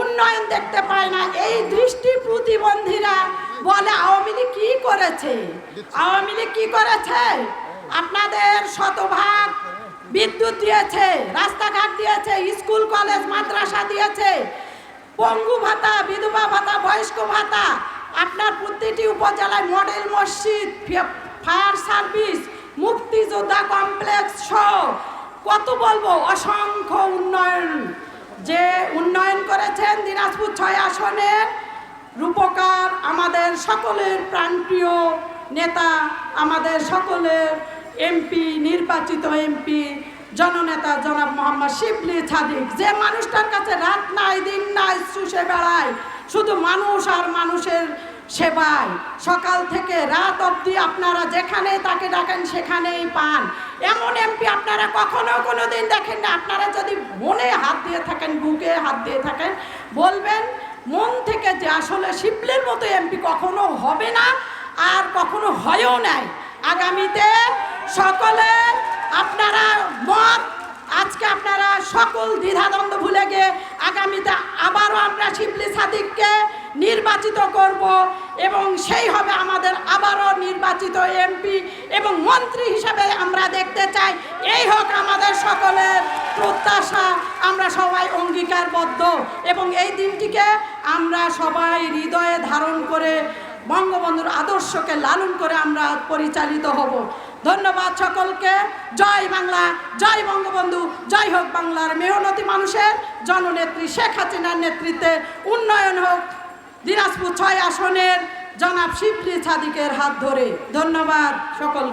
উন্নয়ন দেখতে পায় না। এই দৃষ্টি প্রতিবন্ধীরা বলে, আওয়ামী লীগ কি করেছে? আওয়ামী লীগ কি করেছে? আপনাদের শতভাগ বিদ্যুৎ দিয়েছে, রাস্তাঘাট দিয়েছে, স্কুল, কলেজ, মাদ্রাসা দিয়েছে। পঙ্গু ভাতা, বিধবা ভাতা, বয়স্ক ভাতা, আপনার প্রতিটি উপজেলায় মডেল মসজিদ ফায়ার সার্ভিস, মুক্তিযোদ্ধা কমপ্লেক্স সহ কত বলব, অসংখ্য উন্নয়ন যে উন্নয়ন করেছেন দিনাজপুর ছয় আসনের রূপকার আমাদের সকলের প্রাণপ্রিয় নেতা, আমাদের সকলের এমপি, নির্বাচিত এমপি, জননেতা জনাব মোহাম্মদ শিবলি ছাদিক। যে মানুষটার কাছে রাত নাই, দিন নাই, শুষে বেড়ায়, শুধু মানুষ আর মানুষের সেবায় সকাল থেকে রাত অবধি আপনারা যেখানে তাকে ডাকেন সেখানেই পান। এমন এমপি আপনারা কখনো কোনো দিন দেখেন না। আপনারা যদি মনে হাত দিয়ে থাকেন, বুকে হাত দিয়ে থাকেন, বলবেন, মন থেকে যে আসলে শিবলির মতো এমপি কখনো হবে না, আর কখনো হয়ও নাই। আগামীতে সকলে আপনারা মত, আজকে আপনারা সকল দ্বিধাদ্বন্দ্ব ভুলে গিয়ে আগামীতে আবারও আমরা শিবলি সাদিককে নির্বাচিত করব এবং সেই হবে আমাদের আবারও নির্বাচিত এমপি এবং মন্ত্রী হিসাবে আমরা দেখতে চাই। এই হোক আমাদের সকলের প্রত্যাশা। আমরা সবাই অঙ্গীকারবদ্ধ এবং এই দিনটিকে আমরা সবাই হৃদয়ে ধারণ করে বঙ্গবন্ধুর আদর্শকে লালন করে আমরা পরিচালিত হব। ধন্যবাদ সকলকে। জয় বাংলা, জয় বঙ্গবন্ধু, জয় হোক বাংলার মেহনতি মানুষের জননেত্রী শেখ হাসিনার নেতৃত্বে উন্নয়ন হোক। দিনাজপুর ছয় আসনের জনাব শিবলি সাদিকের হাত ধরে। ধন্যবাদ সকল